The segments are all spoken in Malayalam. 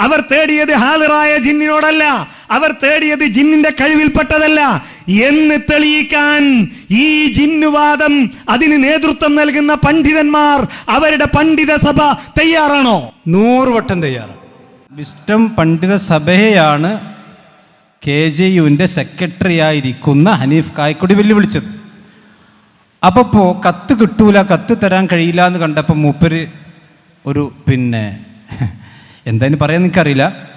അവർ തേടിയത് ഹാളിറായ ജിന്നിനോടല്ല അവർ തേടിയത് ജിന്നിന്റെ കഴിവിൽപ്പെട്ടതല്ല. എന്ന് തെളിയിക്കാൻ ഈ ജിന്നുവാദം അതിന് നേതൃത്വം നൽകുന്ന പണ്ഡിതന്മാർ അവരുടെ പണ്ഡിത സഭ തയ്യാറാണോ? നൂറ് വട്ടം തയ്യാറാണ് വിസ്റ്റം പണ്ഡിത സഭയെയാണ് കെ ജെ യുവിന്റെ സെക്രട്ടറി ആയിരിക്കുന്ന ഹനീഫ് കായ്ക്കുടി വെല്ലുവിളിച്ചത്. അപ്പോൾ കത്ത് കിട്ടൂല കത്ത് തരാൻ കഴിയില്ല എന്ന് കണ്ടപ്പോൾ മൂപ്പര് ഒരു പിന്നെ എന്തായാലും പറയാൻ എനിക്കറിയില്ല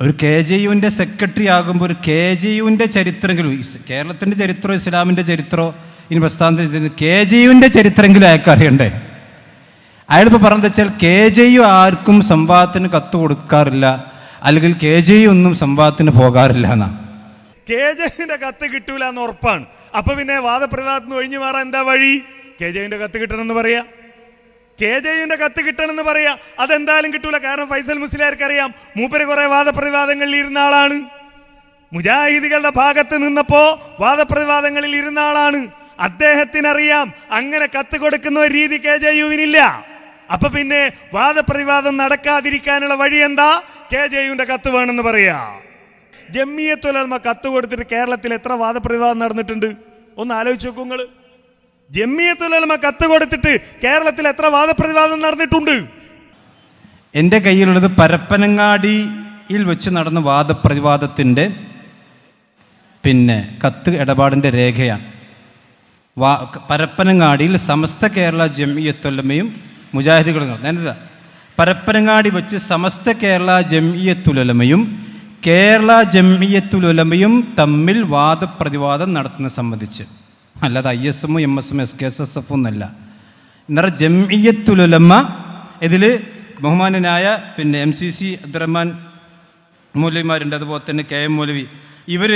ഒരു കെ ജെ യുവിന്റെ സെക്രട്ടറി ആകുമ്പോൾ ഒരു കെ ജെ യുവിന്റെ ചരിത്രമെങ്കിലും കേരളത്തിന്റെ ചരിത്രമോ ഇസ്ലാമിന്റെ ചരിത്രമോ ഇനി പ്രസ്ഥാനത്തിന് കെ ജെ യുവിന്റെ ചരിത്രമെങ്കിലും അയാൾക്ക് അറിയണ്ടേ? അയാളിപ്പോൾ പറഞ്ഞത് വെച്ചാൽ കെ ജെ യു ആർക്കും സംവാദത്തിന് കത്ത് കൊടുക്കാറില്ല അല്ലെങ്കിൽ കെ ജെ യു ഒന്നും സംവാദത്തിന് പോകാറില്ല എന്നാ. കെ ജെവിന്റെ കത്ത് കിട്ടൂല എന്ന് ഉറപ്പാണ്. അപ്പൊ പിന്നെ വാദപ്രതിവാദത്തിന് ഒഴിഞ്ഞു മാറാൻ എന്താ വഴി? കെ ജെവിന്റെ കത്ത് കിട്ടണമെന്ന് പറയാ. കെ ജെയുവിന്റെ കത്ത് കിട്ടണമെന്ന് പറയാ. അതെന്തായാലും കിട്ടൂല. കാരണം ഫൈസൽ മുസ്ലിയാർക്ക് അറിയാം മൂപ്പര് കുറെ വാദപ്രതിവാദങ്ങളിൽ ഇരുന്ന ആളാണ്. മുജാഹിദികളുടെ ഭാഗത്ത് നിന്നപ്പോ വാദപ്രതിവാദങ്ങളിൽ ഇരുന്ന ആളാണ്. അദ്ദേഹത്തിനറിയാം അങ്ങനെ കത്ത് കൊടുക്കുന്ന ഒരു രീതി കെ ജെ യുവിനില്ല. അപ്പൊ പിന്നെ വാദപ്രതിവാദം നടക്കാതിരിക്കാനുള്ള വഴി എന്താ? കെ ജെ യുവിന്റെ കത്ത് വേണമെന്ന് പറയാ. ജമ്മിയത്തുലൽമ കത്ത് കൊടുത്തിട്ട് കേരളത്തിൽ എത്ര വാദപ്രതിവാദം നടന്നിട്ടുണ്ട്? ഒന്ന് ആലോചിച്ച് നോക്കൂ ജമ്മിയത്തുലമ കത്ത് കൊടുത്തിട്ട് കേരളത്തിൽ എത്ര വാദപ്രതിവാദം നടന്നിട്ടുണ്ട്? എന്റെ കയ്യിലുള്ളത് പരപ്പനങ്ങാടിയിൽ വെച്ച് നടന്ന വാദപ്രതിവാദത്തിന്റെ പിന്നെ കത്ത് ഇടപാടിന്റെ രേഖയാണ്. വാ പരപ്പനങ്ങാടിയിൽ സമസ്ത കേരള ജമിയത്തുലമയും മുജാഹിദുകളും നടന്നു. പരപ്പനങ്ങാടി വെച്ച് സമസ്ത കേരള ജമിയത്തുലമയും കേരള ജമിയത്തുലമയും തമ്മിൽ വാദപ്രതിവാദം നടത്തുന്നത് സംബന്ധിച്ച്. അല്ലാതെ ഐ എസ് എമ്മും M S M S K S S F ഒന്നല്ല എന്നറ ജമിയത്തുലമ ഇതിൽ ബഹുമാനനായ പിന്നെ എം സി സി അബ്ദുറഹ്മാൻ മൗലവിമാരുണ്ട് അതുപോലെ തന്നെ കെ എം മൗലവി. ഇവർ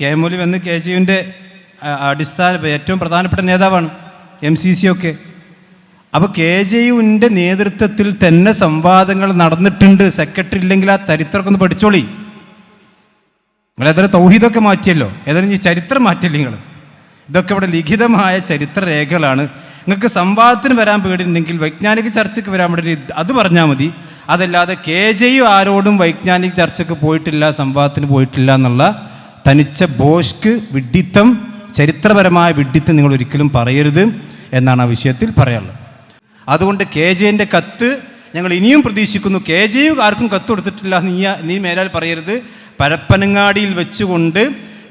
കെ എം മൗലവി എന്ന് കെ ജി യുവിന്റെ അടിസ്ഥാന ഏറ്റവും പ്രധാനപ്പെട്ട നേതാവാണ് എം സി സി ഒക്കെ. അപ്പോൾ കെ ജെ യുവിന്റെ നേതൃത്വത്തിൽ തന്നെ സംവാദങ്ങൾ നടന്നിട്ടുണ്ട്. സെക്രട്ടറി ഇല്ലെങ്കിൽ ആ ചരിത്രമൊക്കെ ഒന്ന് പഠിച്ചോളി. നിങ്ങൾ ഏതായാലും തൗഹീദൊക്കെ മാറ്റിയല്ലോ? ഏതായാലും ഈ ചരിത്രം മാറ്റിയല്ലേ നിങ്ങൾ ഇതൊക്കെ ഇവിടെ ലിഖിതമായ ചരിത്ര രേഖകളാണ് നിങ്ങൾക്ക് സംവാദത്തിന് വരാൻ പേടിയുണ്ടെങ്കിൽ വൈജ്ഞാനിക ചർച്ചയ്ക്ക് വരാൻ പേടി അത് പറഞ്ഞാൽ മതി. അതല്ലാതെ കെ ജെ യു ആരോടും വൈജ്ഞാനിക ചർച്ചയ്ക്ക് പോയിട്ടില്ല സംവാദത്തിന് പോയിട്ടില്ല എന്നുള്ള തനിച്ച ബോഷ്ക്ക് വിഡ്ഢിത്തം ചരിത്രപരമായ വിഡ്ഢിത്തം നിങ്ങൾ ഒരിക്കലും പറയരുത് എന്നാണ് ആ വിഷയത്തിൽ പറയാനുള്ളത്. അതുകൊണ്ട് കെ ജെന്റെ കത്ത് ഞങ്ങൾ ഇനിയും പ്രതീക്ഷിക്കുന്നു. കെ ജെ യു ആർക്കും കത്ത് കൊടുത്തിട്ടില്ല നീ നീ മേലാൽ പറയരുത്. പരപ്പനങ്ങാടിയിൽ വെച്ചുകൊണ്ട്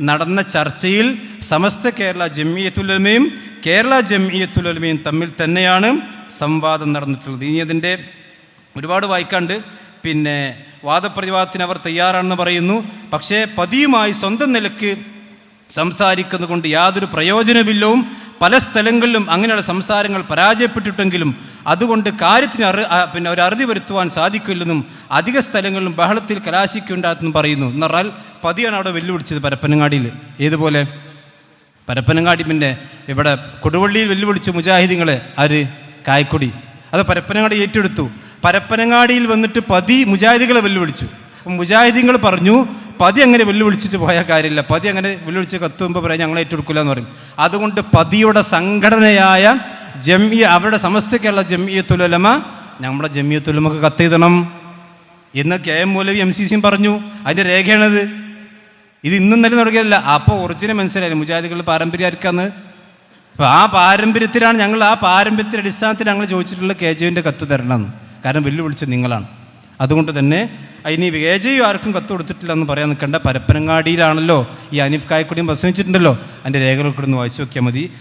നടന്ന ചർച്ചയിൽ സമസ്ത കേരള ജമിയത്തുലമയും കേരള ജമിയത്തുലമയും തമ്മിൽ തന്നെയാണ് സംവാദം നടന്നിട്ടുള്ളത്. ഇനി അതിന്റെ ഒരുപാട് വായിക്കാണ്ട് പിന്നെ വാദപ്രതിവാദത്തിന് അവർ തയ്യാറാണെന്ന് പറയുന്നു. പക്ഷേ പതിയുമായി സ്വന്തം നിലയ്ക്ക് സംസാരിക്കുന്നത് കൊണ്ട് യാതൊരു പ്രയോജനമില്ലവും. പല സ്ഥലങ്ങളിലും അങ്ങനെയുള്ള സംസാരങ്ങൾ പരാജയപ്പെട്ടിട്ടെങ്കിലും അതുകൊണ്ട് കാര്യത്തിന് അറി പിന്നെ ഒരു അറുതി വരുത്തുവാൻ സാധിക്കില്ലെന്നും അധിക സ്ഥലങ്ങളിലും ബഹളത്തിൽ കലാശിക്കുണ്ടാകുന്നു പറയുന്നു. എന്ന് പറഞ്ഞാൽ പതിയാണ് അവിടെ വെല്ലുവിളിച്ചത് പരപ്പനങ്ങാടിയിൽ ഏതുപോലെ? പരപ്പനങ്ങാടി പിന്നെ ഇവിടെ കൊടുവള്ളിയിൽ വെല്ലുവിളിച്ചു മുജാഹിദിങ്ങളെ ആര്? കായക്കൊടി. അത് പരപ്പനങ്ങാടി ഏറ്റെടുത്തു. പരപ്പനങ്ങാടിയിൽ വന്നിട്ട് പതി മുജാഹിദികളെ വെല്ലുവിളിച്ചു. മുജാഹിദീങ്ങൾ പറഞ്ഞു പതി അങ്ങനെ വെല്ലുവിളിച്ചിട്ട് പോയ കാര്യമില്ല. പതി അങ്ങനെ വെല്ലുവിളിച്ച് കത്തുമ്പോൾ പറയാം ഞങ്ങൾ ഏറ്റെടുക്കില്ല എന്ന് പറയും. അതുകൊണ്ട് പതിയുടെ സംഘടനയായ ജമിയ അവരുടെ സമസ്തയ്ക്കുള്ള ജമിയത്തുലമ നമ്മുടെ ജമിയത്തുലമക്ക് കത്തെഴുതണം എന്ന് K M Maulavi M C സിയും പറഞ്ഞു. അതിന്റെ രേഖയാണത്. ഇത് ഇന്നും തന്നെ തുടങ്ങിയതല്ല. അപ്പോൾ ഒറിജിനൽ മനസ്സിലായി. മുജാഹിദികൾ പാരമ്പര്യം ആർക്കാന്ന്? അപ്പോൾ ആ പാരമ്പര്യത്തിലാണ് ഞങ്ങൾ ആ പാരമ്പര്യത്തിന്റെ അടിസ്ഥാനത്തിൽ ഞങ്ങൾ ചോദിച്ചിട്ടുള്ള കെ ജെയുവിന്റെ കത്ത് തരണം കാരണം വെല്ലുവിളിച്ചത് നിങ്ങളാണ്. അതുകൊണ്ട് തന്നെ ഇനി കെ ജെ യു ആർക്കും കത്ത് കൊടുത്തിട്ടില്ല എന്ന് പറയാൻ നിൽക്കേണ്ട പരപ്പനങ്ങാടിയിലാണല്ലോ ഈ അനിഫ് കായക്കുടിയും പ്രസംഗിച്ചിട്ടുണ്ടല്ലോ. അതിന്റെ രേഖകൾ കൂടെ ഒന്ന് വായിച്ചു നോക്കിയാൽ മതി.